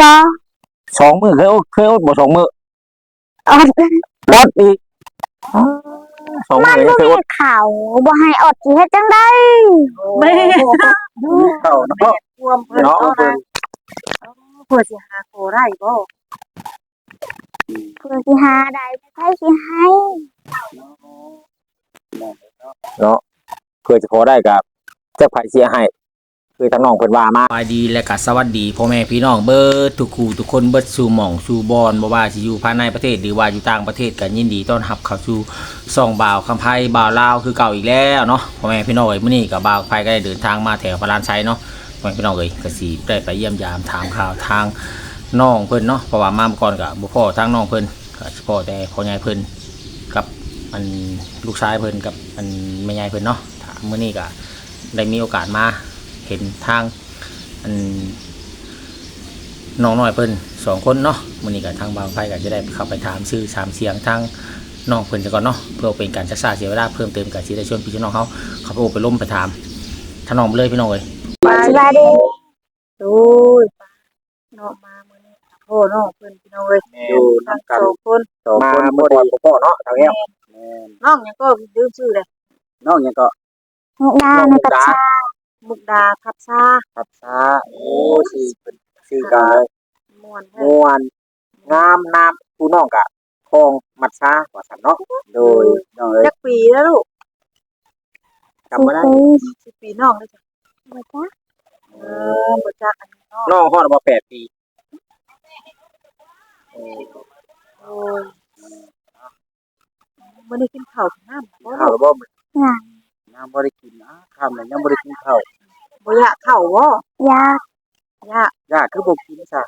บ่สองมือเคยอดเคยอดบ่สองมืออดอดอีกอ้าวสองมืมัอนยังบ่เคยมีอดข้าวบ่ให้อดสิเฮ็ดจังได๋แม่เต่าเนาะควมเพิ่นเนาะเอาเพิ่นะนเพื่อสิหาโคได้บ่เพื่อสิหาได้ไผสิให้เนาะเพื่อจะพอได้กับเจ้าไผเสียให้ คือทางน้องเพิ่นว่ามาสวัสดีและก็สวัสดีพ่อแม่พี่น้องเบิดทุกคู่ทุกคนเบิดสู่หม่องสู่บอนบ่ว่าสิอยู่ภายในประเทศหรือว่าอยู่ต่างประเทศกันยินดีต้อนรับเข้าสู่ซ่องบ่าวคำไพ่บ่าวลาวคือเก่าอีกแล้วเนาะพ่อแม่พี่น้องเอ้ยมื้อนี้ก็บ่าวไพ่ก็ได้เดินทางมาแถวพระลานชัยเนาะพ่อแม่พี่น้องเอ้ยก็สิได้ไปเยี่ยมยามถามข่าวทางน้องเพิ่นเนาะเพราะว่ามาเมื่อก่อนก็บ่พ่อทางน้องเพิ่นก็สิพ่อแต่พ่อใหญ่เพิ่นกับอันลูกชายเพิ่นกับอันแม่ใหญ่เพิ่นเนาะถามื้อนี้ก็ได้มีโอกาสมา เห็นทางอันน้องน้อยเพิ่นสองคนเนาะมื้อนี้ก็ทางบางไฟก็จะได้เข้าไปถามชื่อถามเสียงทางน้องเพิ่นซะก่อนเนาะเพื่อเป็นการจักษาเสียเวลาเพิ่มเติมก็สิได้ชวนพี่น้องเขาเขาไปโอบไปล้มไปถามถ้าน้องไปเลยพี่น้องเอ้ยสบายดีโอ้ยเนาะมามื้อนี้โอ้เนาะเพิ่นพี่น้องเอ้ยอยู่ทั้งนำกันสองคนสองคนบ่ได้บ่พ่อเนาะทางแก้วน้องยังก็ลืมชื่อเลยน้องยังก็มุกดาในกับชา มุกดาทับซาครับซาโอ้สิเป็นชื่อกันเลยม่วนม่วน งามน้ำผู้น้องกะคลองมัดซาว่าซั่นเนาะโดยน้องเอ้ยจักปีแล้วลูกจำบ่ได้สิปีน้องเลยจ้ะบ่จ้ะเออบ่จักอันนี้เนาะน้องฮอดบ่แปดปีโอ้ยมื้อนี้กินข้าวกินน้ำบ่ข้าวแล้วบ่มื้อ งาน น้ำบ่ได้กินนะค่ำแล้วยังบ่ได้กินข้าวบ่อยากเข้าบ่ยากอยากยากคือบ่กินซะ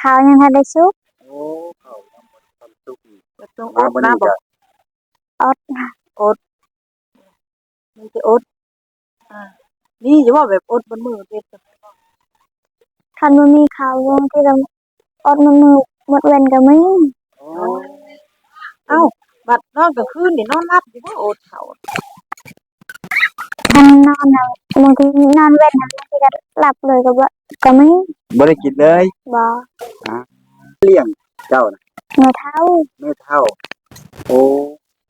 ข้าวยังทันได้สุกโอ้ข้าวยังบ่ได้ทำสุกอีกบ่ต้องอมาดบ่นะนี้บ่ก็อดมีแต่อดอ่านี่อย่าว่าแบบอดบนมือเป็นจังคันบ่มีข้าววงที่เราอดมันมือหมดเว้นก็มีโอ้เอ้าบัดนอนกลางคืนนี่นอนหลับอยู่บ่อดข้าวคั นนอนน่ะบางทีนอนเว้นน่ะบางทีก็หลับเลยก็บ่ก็มีบ่ได้กินเลยบ่เลี้ยงเจ้าน่ะแม่เฒ่าแม่เฒ่า โอ้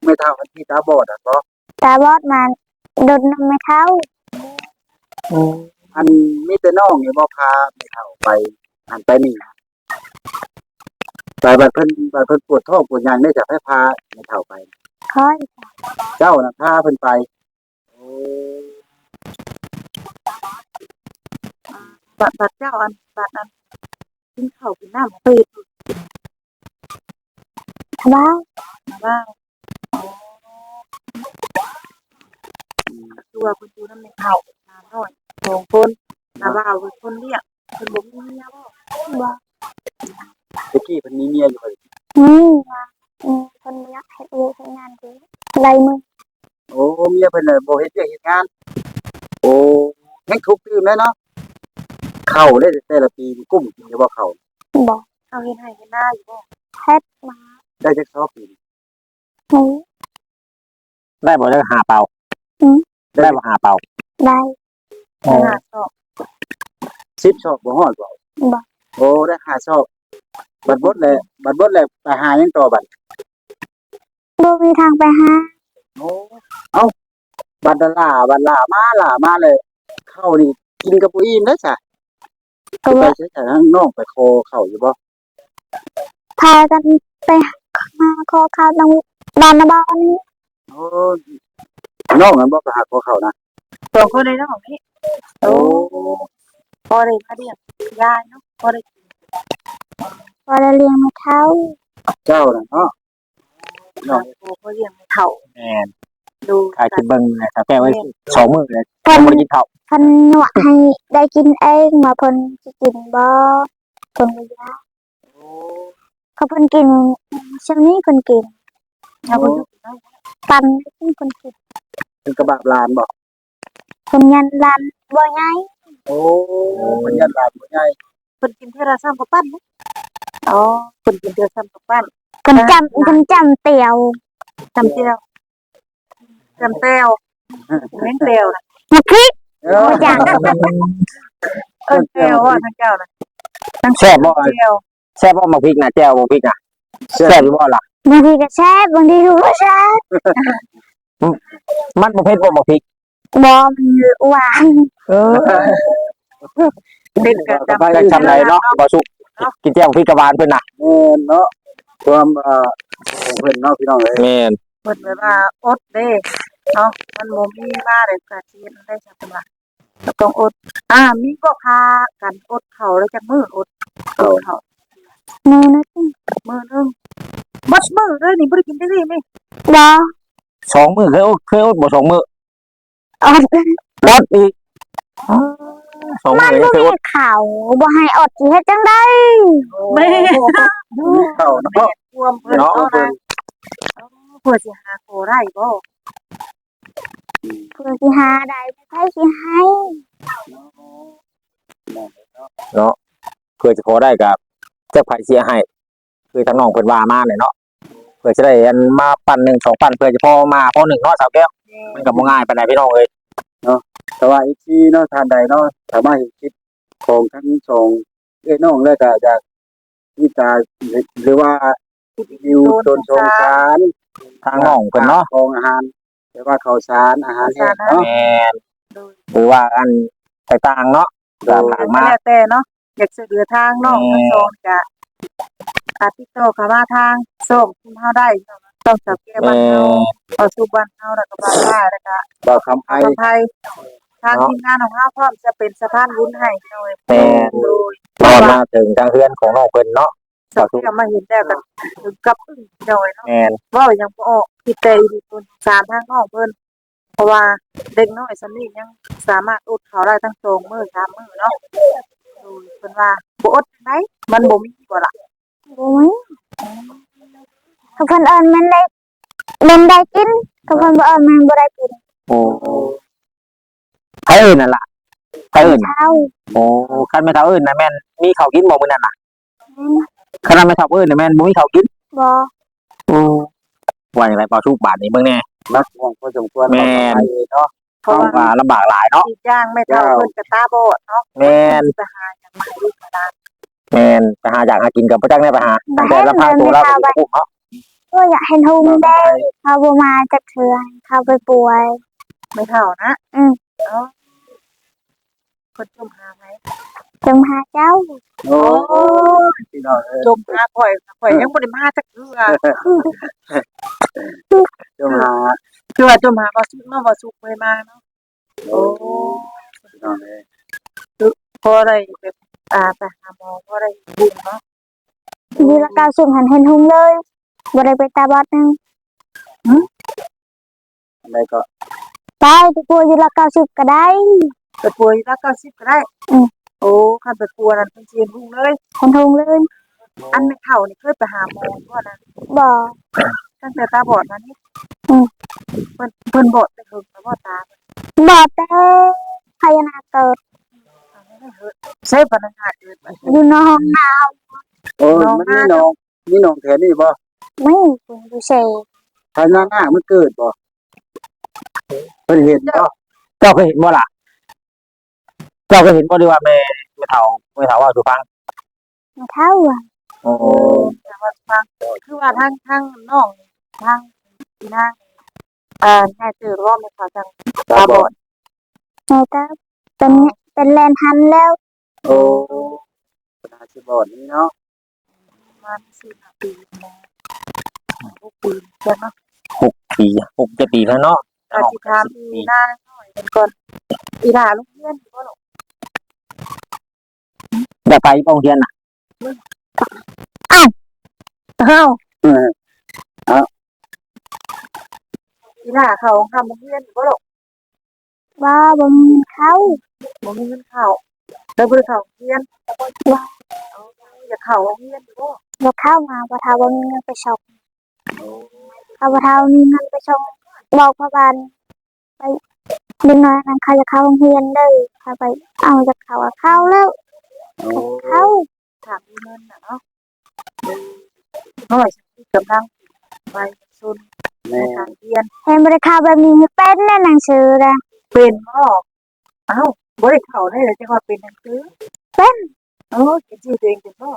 แม่เฒ่าอันที่ตาบอดอะบ่ตาบอดมาโดนนมแม่เฒ่าอันมีแต่น้องนี่บ่พาแม่เฒ่าไปอันไปนี่ไปบัดเพิ่นบัดเพิ่นปวดท้องปวดหยังได้จะให้พาแม่เฒ่าไปคอยเจ้าน่ะพาเพิ่นไป โอ้บัดบัดเจ้าอันบัดอันกินข้าวกินน้ำไปสบายบ้างตัวคุณดูน้ำในข้าวน้ำน้อยสองคนนาบ่าวเป็นคนเรียกเพิ่นบ่มีเมียบ่บ่ตะกี้เพิ่นมีเมียอยู่เพิ่นนี่ว่าอืมคนอยากเฮ็ดเวียกเฮ็ดงานคือไรมือ โอ้เมียเพิ่นน่ะบ่เฮ็ดเวียกเฮ็ดงาน โอ้แม่งทุกข์ตื่นแล้วเนาะเข้าได้แต่ละปีนี่กุ้มกินอยู่บ่เข้าบ่เอาเฮ็ดให้เฮ็ดหน้าอยู่บ่เฮ็ดมาได้จักซอบปีนี่หูได้บ่ได้หาเป่าอืมได้บ่หาเป่าได้ขนาดสอบ10ซอบบ่ฮอดบ่บ่ โอ้ได้หาซอบบัดบดเลยบัดบดเลยไปหาหยังต่อบัดบ่มีทางไปหาโอ้ เอ้าบัดดาล่าบัดล่ามาล่ามาเลยเข้านี่กินกับบ่อิ่มเด้อจ้ะก็ไปว่าใช้แต่ทางน้องไปโคเข้าอยู่บ่พากันไปมาขอข้าวตรงบ้านนะบ้านนี้โอ้น้องนั้นบ่ไปหาโคเข้านะสองคนเลยเนาะของพี่โอ้พอได้มาเรียกยายเนาะพอได้กินพอได้เลี้ยงแม่เฒ่าเจ้าน่ะเนาะน้องโอ้พอเลี้ยงไม่เท่าแม่น ดูขายคิดเบิ่งเลยครับแป้ไว้สองมื้อเลยเพิ่นบ่ได้กินข้าวเพิ่นหนวดให้ได้กินเองมาเพิ่นสิกินบ่เพิ่นบ่อยากเขาเพิ่นกินช่วงนี้เพิ่นกินเอาคนดูเนาะปันให้เพิ่นกินเป็นกระบะลานบ่เพิ่นยันลานบ่ใหญ่โอ้มันยันลานบ่ใหญ่เพิ่นกินเทอละซ้ำกับปั้นเนาะอ๋อเพิ่นกินเทอละซ้ำกับปั้นเพิ่นจำเพิ่นจำเตียวจำเจียว จำแต้วแม่งแต้วนะมาพริกเออบ่อยากเอิ้นแต้วว่าทั้งเจ้านะทั้งแซ่บบ่เจียวแซ่บบ่มาพริกนะแจ่วบ่พริกนะแซ่บอยู่บ่ล่ะบางทีก็แซ่บบางทีก็บ่แซ่บมันบ่เผ็ดบ่มาพริกบ่มันหวานเออเป็นกระไปจำจังทำไรเนาะบ่สุกกินแจ่วพริกกระบาลเพิ่นน่ะแม่นเนาะความเอ่อของเพิ่นเนาะพี่น้องเอ้ยแม่นเพิ่นแบบว่าอดเด้ เนาะมันบ่มีมาได้กะชีมันได้จังว่าก็ต้องอด อ่า มีก็พากันอดข้าวแล้วจักมื้ออดอดข้าวมือนะจิมื้อหนึงบัดมื้อเลยนี่บ่ได้กินได้เลยนี่บ่สองมื้อเคยอดเคยอดบ่สองมื้ออดอดอีกสองมัมื้นอบ่เคยมีอดข้าวบ่ให้อดสิเฮ็ดจังได๋แม่เข้าเนาะความเพิ่นเนาะเนาะเพิ่นเพื่อสิหาโคได้บ่ เพื่อสิหาได้ไผสิให้เพื่อจะขอได้กับจักไผเสียให้คือทางน้องเพิ่นว่ามาเนี่ยเนาะเพื่อจะได้อันมาปั่นหนึ่งสองปั่นเพื่อจะพอมาพอหนึ่งเนาะสาวแก้วมันก็บ่ง่ายปานใดพี่น้องเอ้ยแต่ว่าอีกที่เนาะทานใดเนาะสามารถเห็นคลิปของทั้งสองเอ้ยน้องแล้วก็จากที่ตาหรือว่าวิวโซนสงสารทางน้องเพิ่นเนาะของอาหาร หรือว่าข้าวสารอาหารแห้งเนาะแม่นโดยหรือว่าอันต่างๆเนาะตามหลังมามาแล้วแต่เนาะอยากช่วยเหลือทางน้องทั้งสองจะอาติดต่อเข้ามาทางส่งคุมเฮาได้ต้องสับแก้แม่บ้านเฮาเอาสู่บ้านเฮาแล้วก็บ้านป้าแล้วก็บ่าวคำไอทางไทยทางทีมงานของเฮาพร้อมจะเป็นสะพานบุญให้โดยแม่น โดยตอนมาถึงทางเพื่อนของน้องเพิ่นเนาะ สับแก้มาเห็นแล้วก็ถึงกับอึ้งโดยเนาะแม่นเว่ายังบ่ออกคิดแต่ดีคนสารทางน้องเพิ่นเพราะว่าเด็กน้อยสำนี้ยังสามารถอดเขาวได้ทั้งสองมื้อสามมื้อเนาะโดยเพิ่นว่าบ่อดจังไดมันบ่มีบ่ล่ะบ่มีถ้าเพิ่นเอิ้นมันได้มันได้กินถ้าเพิ่นบ่เอิ้นมันบ่ได้กินโอ้ใครเอื่นนั่นล่ะใครเอื่นเช้าโอ้คันไม่เท่าเอื่นน่ะแม่นมีข้าวกินบ่มื้อนั้นน่ะ คันไม่เท่าเอื่นน่ะแม่นบ่มีข้าวกินบ่โอ้ว่าอย่างไรเปล่าทุกบาทนี้เบิ่งแน่นักห่วงพอสมควรแม่น เนาะเพราะต้องว่าว่าลำบากหลายเนาะอีกอย่างไม่เท่าเพิ่นก็ตาบอดเนาะแม่นไปหาจังมาลูกกระดานแม่นไปหาอยากหากินกับบ่จักแน่ไปหาตั้งแต่ลำพังตัวเราก็บ่คุ้มเนาะก็อยากเห็นหุงได้เขาบ่มาจักเทื่อเขาไปป่วย ไม่เท่านะอืม เนาะคนจมหาไหม จงหาเจ้า โอ้พี่น้องเอ้ยจมหาข่อยข่อยยังบ่ได้มาจักเทื่อจงหาคือว่าจมหาบ่สุกเนาะบ่สุกเคยมาเนาะโอ้พี่น้องเอ้ยพอได้แบบอ่าไปหาหมอพอได้บุญเนาะมีละกาสุมหันเห็นหุงเลยบ่ได้ไปตาบอดนึงอันใดก็ไปไปป่วยอยู่ละกาสุก็ได้ไปป่วยละ90ก็ได้อืม โอ้คันไปปัวนั่นเพิ่นสิเห็นบุญเลยเห็นหุงเลยอันไม่เท่านี่เคยไปหาหมอบ่นะบ่ตั้งแต่ตาบอดมานี่อืมเพิ่นเพิ่นบอดไปเถิงแต่ว่าตาบอดแต่พญานาคเกิดไม่เฮิดใช่ปานนาเกิดไปอยู่ในห้องน้โอ้มันมีน้องมีน้องแถวนี้บ่ำไม่คุณดูเสทางหน้าหน้ามันเกิดบ่เพิ่นเห็นบ่เจ้าเคยเห็นบ่ล่ะ เจ้าเคยเห็นบ่ดีว่าแม่แม่เฒ่าแม่เฒ่าว่าสู่ฟังไม่เท่าอะโอ้แต่ว่าฟังคือว่าทางทางน้องทางอีนางอ่าแม่เจอว่าไม่เขาจังตาบอดในตาเป็นเป็นแลนทันแล้วโอ้ปัญหาสิบ่นี้เนาะประมาณ4ปีแล้วหกปีแล้วเนาะปีหกเจ็ดปีแล้วเนาะ อาสิถามอีนางหน่อยเป็นก่อนอีหลาลูกเรียนอยู่บ่ลูก อยากไปโรงเรียนน่ะอ้าวเอออีหลาเขาทำโรงเรียนอยู่บ่ลูกว่าบ่มีเขาบ่มีเงินเข้าแล้วบ่ได้เข้าโรงเรียนว่าอยากเข้าโรงเรียนอยู่บ่บ่เข้ามาบ่ทาบ่มีเงินไปส่งเขาบ่ทามีเงินไปส่งบอกพ่อบ้านไปเด็กน้อยนั้นเขาจะเข้าโรงเรียนเลยเขาไปเอาจะเข้าก็เข้าแล้วโอ้ เข้าถามมีเงินน่ะเนาะน้อยสิกำลังไปซุนแม่ในการเรียนเห็นบ่ได้เข้าแบบนี้ให้เป็นในหนังสือนะเป็นบ่เอ้าบ่ได้เข้าได้เลยจังว่าเป็นหนังสือเป็นเออกินชื่อตัวเองเป็นบ่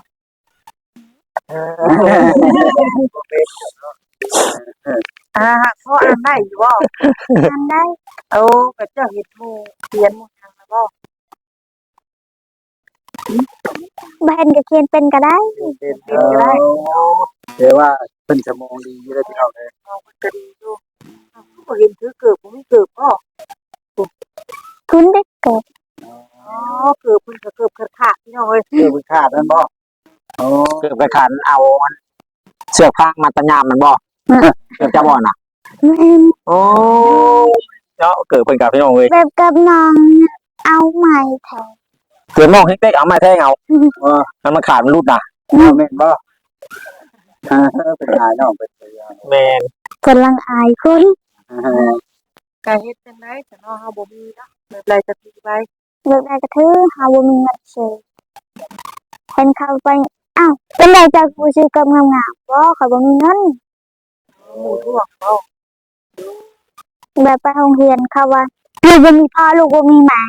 อ่าเขาอ่านได้อยู่บ่ทำได้โอ้ก็เจ้าเฮ็ดหมู่เขียนหมู่ทางแล้วบ่ แบนก็เขียนเป็นก็ได้เป็นก็ได้แต่ว่าเป็นสมองดีอยู่แล้วพี่น้องเอ้ยเอามันก็ดีอยู่อ้าวบ่เห็นถือเกิบบ่มีเกิบบ่คุณได้เกิดอ๋อเกิบเพิ่นก็เกิบขาดๆพี่น้องเอ้ยเรื่องมันขาดนั่นบ่โอ้เกือบกระขันเอาเสือกข้างมาตะยามมันบ่เกือบจะบ่น่ะแม่นโอ้เนาะเกิดเป็นกับพี่น้องเลยแบบกับน้องเอาใหม่แทน เกิดมองเฮ็กๆเอาไม้แท่งเอาเออแล้วมันขาดมันรุดน่ะเอาแม่นบ่อ่าเป็นหายน้องเป็นเสียแม่นกำลังอายคนอ่าก็เฮ็ดจังได๋ซะเนาะเฮาบ่มีเนาะแบบไรก็สิไปเลิกได้ก็ถือหาว่ามีเงินซื้อเห็นเขาไปอ้าวเป็นไรจากผู้ซื้อกับงามๆบ่เขาบ่มีเงินหมู่ทั่วเนาะแบบไปโรงเรียนเขาว่าลูกบ่มีพ่อลูกบ่มีแม่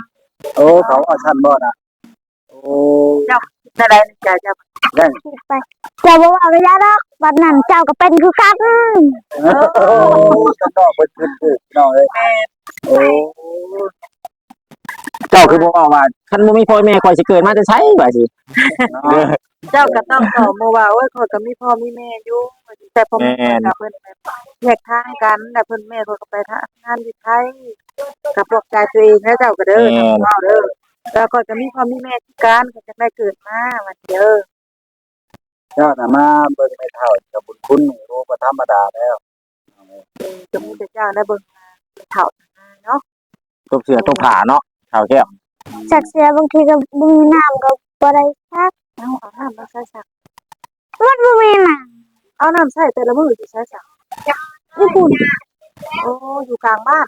โอ้เขาเอาชั้นบ่น่ะ โอ้นั่นแหละนี่จะจะแรงไปเจ้าบ่ว่าไปแล้วดอกบัดนั้นเจ้าก็เป็นคือกันโอ้ชั้นนอกเพิ่นเพิ่นเพิ่นพี่น้องเอ้ยโอ้เจ้าคือบ่ว่าว่าคันบ่มีพ่อแม่ข่อยสิเกิดมาจะใช้ว่าสิเนาะเจ้าก็ต้องตอบมาว่าโอ้ยข้อยก็มีพ่อมีแม่อยู่แต่พ่อแม่กับเพิ่นแบบแยกทางกันแต่เพิ่นแม่เพิ่นก็ไปทำงานอยู่ไทยกับปลอบใจตัวเองแล้วเจ้าก็เด้อเจ้าเด้อ แล้วก็จะมีพ่อมีแม่ที่การก็จะได้เกิดมาวันเดียวเจ้าน่ะมาเบิ่งไม่เท่ากับบุญคุณนี่รู้ก็ธรรมดาแล้วจะมีแต่เจ้าได้เบิ่งมาเฒ่าเนาะตบเสือตบผาเนาะข่าวแก้วสักเสียบางทีก็บ่มีน้ำก็บ่ได้ซักเอาเอาน้ำมาใส่สักมันบ่มีน้เอาน้ำใส่แต่ละมื้อสิใส่สักำญี่ปุ่นโอ้อยู่กลางบ้าน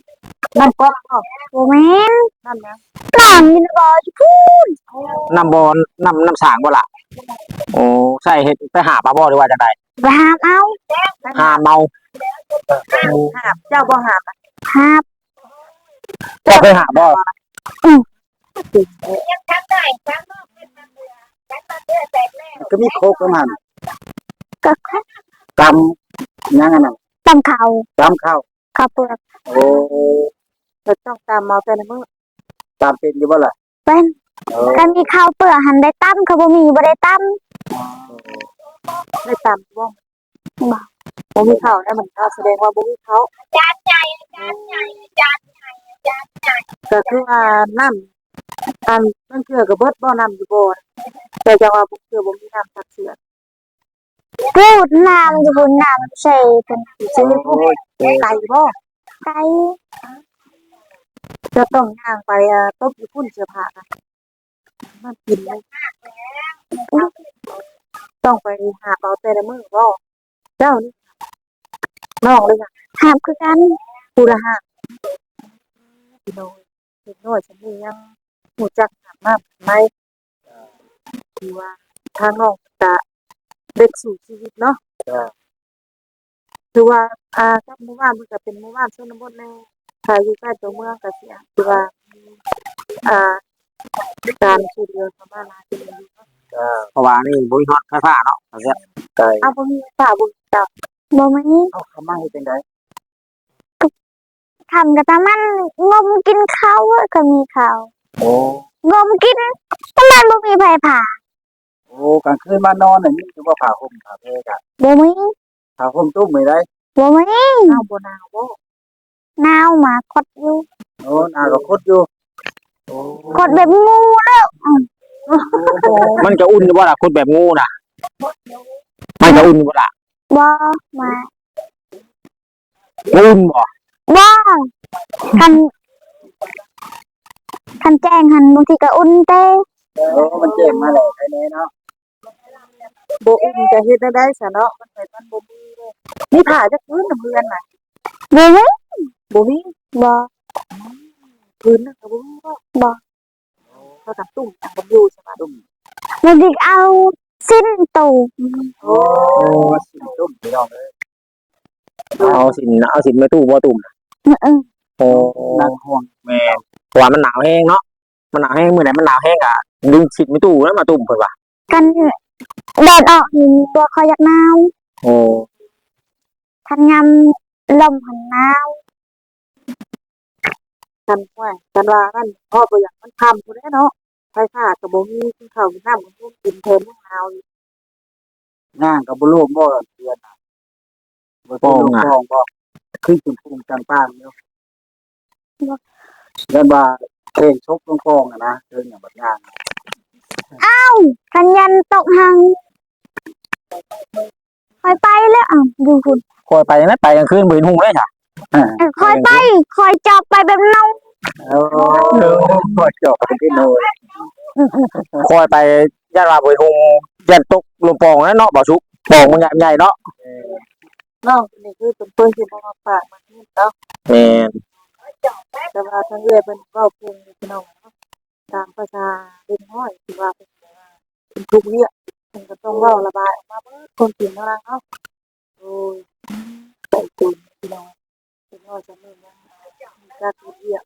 น้ำก๊อกเนาะบ่แม่น น้ำหยังน้ำอยู่ในบ่อญี่ปุ่นน้ำบอนน้ำน้ำสางบ่ล่ะโอ้ใช่เฮ็ดไปหาปลาบ่หรือว่าจังไดไปหาเอาหาเมาหาบเจ้าบ่หาบหาเจ้าเคยหาบ่ก็มีโคกประมาณก็แค่ตำยังอันนั้นตำข้าวตำข้าวข้าวเปลือกโอ้จะต้องตามเมาแต่ละมื้อ ตำเป็นอยู่บ่ล่ะเป็นโอ้ก็มีข้าวเปลือกหันได้ตำเขาบ่มีบ่ได้ตำได้ตามบ่บ่มีเขาได้เหมือนเขาแสดงว่าบ่มีเขาจานใหญ่จานใหญ่จานใหญ่จานใหญ่ก็คือว่าน้ำอันมันเชื่อกับเบิดบ่น้ำอยู่บ่แต่จังว่าบ่เชื่อบ่มีน้ำสักเสือพูดน้ำอยู่บนน้ำใส่เป็นสิมีผู้ไก่บ่ไก่ จะต้องย่างไปอ่าตบอยู่พุ่นเสื้อผ้านะมันกินเลยต้องไปหาเปาแต่ละมื้อบ่เจ้านี่น้องเลยค่ะหาบคือกันผู้ละห้าพี่น้องเด็กน้อยฉันนี่ยังหูจักหามากไหมคือว่าทางน้องจะเด็กสู่ชีวิตเนาะคือว่า อ่ากับหมู่บ้านมันก็เป็นหมู่บ้านชนบทใน ถ้าอยู่ใกล้ตัวเมืองก็สิอาจคือว่าอ่าการช่วยเหลือประมาณนั้นเป็นอยู่เนาะเพราะว่านี่บ่มีฮอดไฟฟ้าเนาะข่าวแก้วไก่อ้าวบ่มีฝ่าบ่มีจับบ่มีเอาเขามาให้เป็นไดทำกับตามันงมกินข้าวก็มีข้าวโอ้งมกินแต่มันบ่มีไผผ่าโอ้กลางคืนมานอนน่ะมีอยู่ว่าผ้าห่มผ้าเพกอะบ่มีผ้าห่มตุ้มไม่ได้บ่มีอ้าวบ่นาวบ่ หนาวหมากดอยู่โอ้นาก็คดอยู่โอ้กดแบบงูแล้วมันก็อุ่นอยู่บ่ล่ะคนแบบงูน่ะมันก็อุ่นอยู่บ่ล่ะบ่มาอุ่นบ่บ่คันคันแจ้งหันบางทีก็อุ่นเต้โอ้มันเจ็บมาแล้วไอ้นี่เนาะบ่อุ่นจะเฮ็ดได้ได้ซะเนาะมันเป็นมันบ่มีเด้มีผ้าจักพื้นน่ะเพื่อนน่ะบ่มี บ่มีบ่พื้นน่ะก็บ่มีบ่บ่เขาทำตุ่มทำอยู่ใช่ไหมตุ้มบางทีก็เอาสิ้นตูโอ้โอ้สิตุ้มพี่น้องเอ้ยเอาสินเอาสินไปตู้บ่ตุ่มเออโอ้นักห่วงแม่นเพราะว่ามันหนาวแฮงเนาะมันหนาวแห้งมื้อไหนมันหนาวแห้งอะดึงฉิดไม่ตู้แล้วมาตุ่มเพิ่นว่ากันแดดออกนี่ตัวคอยอยากหนาวโอ้ทันยามลมหันหนาว กันว่ากันว่านั่นพ่อบ่อยากมันค่ำพุ่นแหละเนาะไฟฟ้าก็บ่มีกินข้าวกินน้ำก็บ่กินเพิ่นยังหนาวอยู่ย่างกับบุลูกบ่เดือนน่ะบ่ต้องลงคลองบ่ขึ้นจุดภูมิจังป้างอยู่แล้วว่าเพลงชกลงคลองอะนะเดินอย่างแบบย่างกันยันตกหังคอยไปแล้วอะดูคุณคอยไปยังไงไปกลางคืนบ่เห็นหุ่งเลยค่ะเออ คอยไปคอยจอบไปแบบน้องโอ้โหจบกันที่โน่นคอยไปย่านว่าบ่เห็นหุ่งยันตกลมปองแล้วเนาะบ่ชุกปองมันใหญ่ใหญ่เนาะน้องนี่คือเป็นเพิ่นสิบ่มาฝากมานี่เนาะแม่นแต่ว่าทางเอื้อยเพิ่นเว้าเก่งอยู่พี่น้องเนาะตามภาษาเด็กน้อยที่ว่าเป็นเป็นทุกเรื่องเพิ่นก็ต้องเว้าระบายออกมาเบิดคนจริงเท่านั้นเนาะโอ้ยใจจริงพี่น้อง เป็นน้อยจะไม่ยังการทุเรื่อง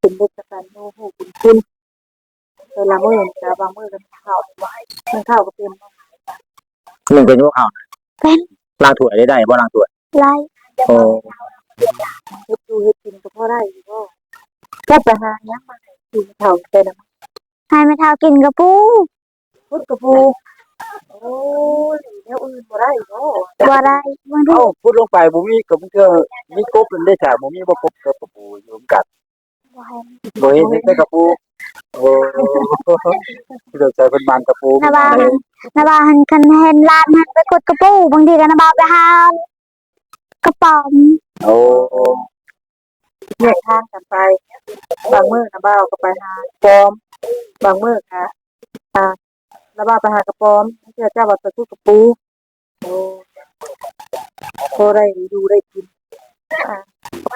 เป็นเด็กกตัญญูรู้คุณคุณแต่ละมื้อนี่ก็บางเมื้อก็มีข้าวมันข้าวก็เป็นหนึ่งเป็นพวกข้าวเขาล้างถ้วได้ได้บ่ล้างถ้วไล่โอ้เฮ็ดดูเฮ็ดกินก็พอได้อยู่บ่ก็ไปหาหยังมาให้กินข้าวแต่ละให้ไม่เท่ากินกระปูพุทธกระปู โอ้ยแนวอื่นบ่ได้บ่บัวได้บางทีเอ้าพูดลงไปบ่มีกับมันก็มีกบเป็นได้จ้ะบ่มีบ่กบกับกระปูอยู่ร่วมกันบัวให้บ่เห็นแต่กระปูโอ้เดี๋ยวใจเป็นมันกระปูนาบาหันนาบาหันคันเห็นลานหันไปกดกระปูบางทีก็นาบาไปหากระป๋อมโอ้แยกทางกันไป บางมื้อนะบ่าวก็ไปหาปอม บางมื้อก็อ่า แล้วบ่าไปหากระปอมเชื่อเจ้าว่าไปพูดกระปูโอ้พอได้อยู่ได้กินอ่า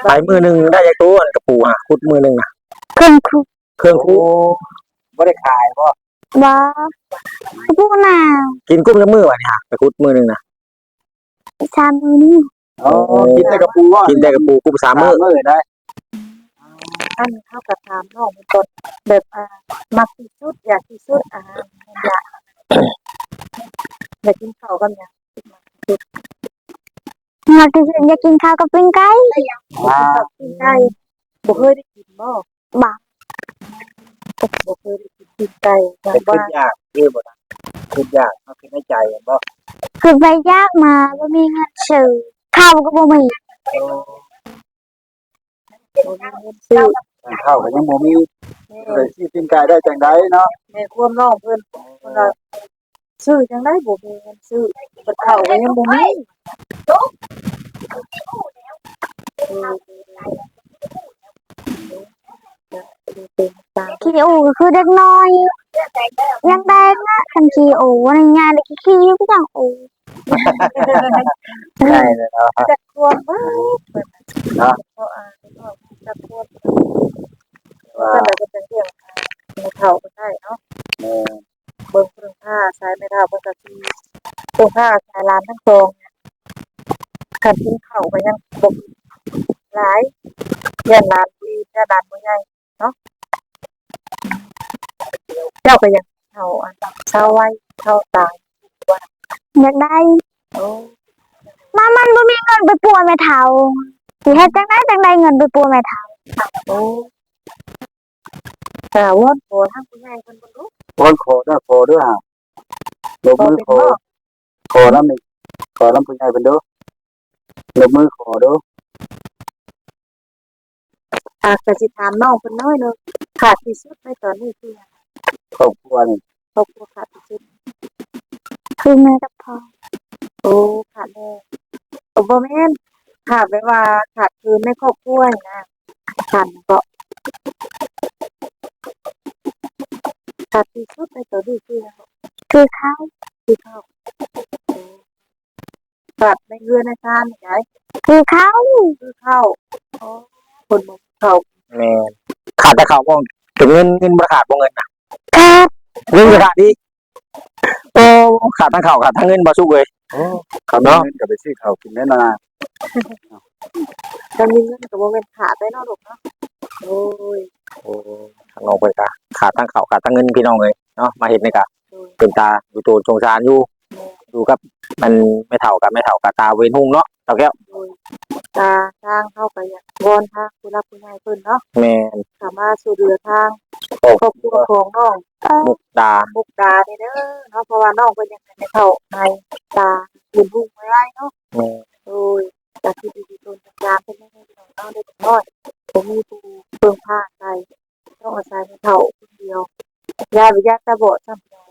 ไปมือหนึ่งได้จักตัวอันกระปูอะขุดมือหนึ่งน่ะเครื่องครุกเครื่องโอ้คูบ่ได้ขายบ่ว่ากระปูน่ะกินกุ้งละมือวะเนี่ยไปขุดมือหนึ่งนะชามมือนี่อ๋อกินแต่กระปูว่ากินได้กระปูกุ้งสามมือ มือได้ อันเท่ากับถามน้องมันตอนแบบอ่ามักที่สุดอยากที่สุดอาหาอยากอยากกินข้าวกันหยังมาที่สุดอยากกินข้าวกับปิ้งไก่อ่ากินไก่บ่เคยได้กินบ่บ่บ่เคยได้กินกินไก่บาเป็งนว่าคนยากคือบ่นะคนยากเอาขึ้นในใจเห็นบ่คือไปยากมาบ่มีเงินซื้อข้าวก็บ่มีโอ้บ่มีเงินซื้อ ข้าวก็ยังบ่มีแม่เลยสิกินไก่ได้จังไดเนาะแม่ควรน้องเพิ่นเพิ่นว่าซื้อจังได๋บ่มีเงินซื้อบัดข้าวก็ยังบ่มีเออเป็นตามขี้อูก็คือเด็กน้อยยังแดงนะคันขี้อูในงานเลยขี้ก็จังอูได้เลยเนาะจักควรเบิดเนาะเพราะอ่าจักควร ว่าแต่ก็จะเรียกในเฒ่าก็ได้เนาะเออเบิ่งเครื่องผ้าใช้ไม่เท่าเบิ่งกะทีเครื่องผ้าใช้ร้านทั้งสองขันกินข้าวก็ยังบกหลายเรียนร้านดีเรียนร้านบ่ใหญ่เนาะเจ้าก็ยังเท่าอันเท่าไว้เท่าตายอยากได้โอ้มามันบ่มีเงินไปปัวแม่เฒ่าสิเฮ็ดจังไดจังไดเงินไปปัวแม่เฒ่าโอ้ แต่วอนโตทั้งผู้ใหญ่เพิ่นบ่รู้คนขอด้วยขอด้วยอะลงบ่มือเป็นขอบ่ขอแล้วมีขอแล้วผู้ใหญ่เป็นเด้อลงมือขอเด้ออะก็สิถามน้องเพิ่นน้อยหนึงขาดที่สุดในตอนนี้คือครอบครัวนี่ครอบครัวขาดที่สุดคือแม่กับพ่อโอ้ขาดแน่โอ้บ่แม่นขาดไปว่าขาดคืนในครอบครัวนี่นะขาดก็ขาดที่สุดในตัวนี้คือคือเขาคือข้าวโอ้ขาดในเรือนในชานใหญ่คือเขาคือข้าวโอ้คนบ่ข้าวแม่นขาดแต่ข้าวบ่ถึงเงินเงินบ่ขาดบ่เงินน่ะขาดเงินก็ขาดอีกโอ้ขาดทั้งข้าวขาดทั้งเงินบ่สุกเลยโอ้เขาเนาะก็ไปซื้อข้าวกินแน่นอนจะมีเงินก็บ่แม่นขาดได้เนาะลูกเนาะโอ้ยโอ้ทางน้องเพิ่นก็ขาดทั้งข้าวขาดทั้งเงินพี่น้องเลยเนาะมาเฮ็ดนี่ก็เป็นตาดูโตสงสารอยู่อยู่กับมันไม่เท่ากันไม่เท่ากับตาเวนหุ่งเนาะเท่าแก้วโดยตาทางเข้าไปอย่างวอนทางผู้รับผู้ใหญ่เพิ่นเนาะแม่นสามารถสู่เหลือทางโอ้ครอบครัวของน้องมุกดามุกดานี่เด้อเนาะเพราะว่าน้องเพิ่นยังไม่เข้าในตายืนพุ่งไม่ได้เนาะแม่นโดยจากที่ดีๆตนจักรยานเป็นยังไงพี่น้องเอาได้ถึงน้อยผมมีผู้เพิ่งผ้าใจ ต้องอาศัยในเท่าคนเดียวยายไปยากตาบอดซ้ำเลย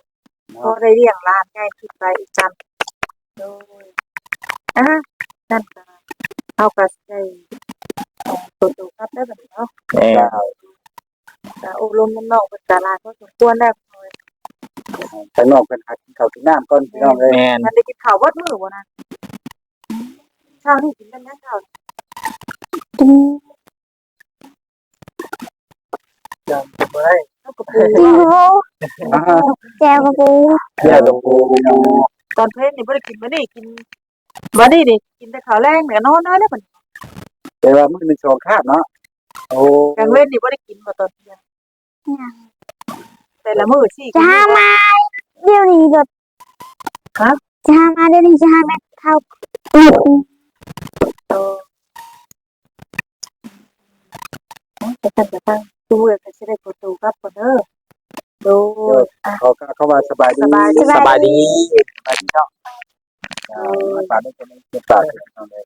พอได้เลี้ยงหลานง่ายขึ้นไปอีกกันโดยอะนั่นก็เอากระใส่ตัวตัวครับได้แบบนี้เนาะแม่นแต่อบรมน้องๆเป็นการลาก็สมควรได้พอยข้างนอกเป็นหากินข้าวกินน้ำก่อนพี่น้องเลยแม่นมันได้กินข้าววัดมือบ่นะเช้านี่กินกันนะเช้า กินแล้วก็ปูกินกูแจวกับปูเพื่อตรงปูตอนเพลนนี่บ่ได้กินมื้อนี้กินมื้อนี้นี่กินแต่ข้าวแรงแล้วนอนน้อยแล้วมันแต่ว่ามันเป็นสองคาบเนาะโอ้กลางเว้นนี่บ่ได้กินบ่ตอนเที่ยงแต่ละมื้อสิจะหามาเดี๋ยวนี้แบบครับจะหามาเดี๋ยวนี้จะหาแม่ข้าวอืมเออแต่กันจะตั้ง ตู้เลยก็สิได้ประตูกลับก่อนเด้อโดยอะ เขาก็เขาว่าสบายดีสบายดี สบายดี สบายดีเนาะอ่าฝากด้วยกันเก็บฝากพี่น้องเลย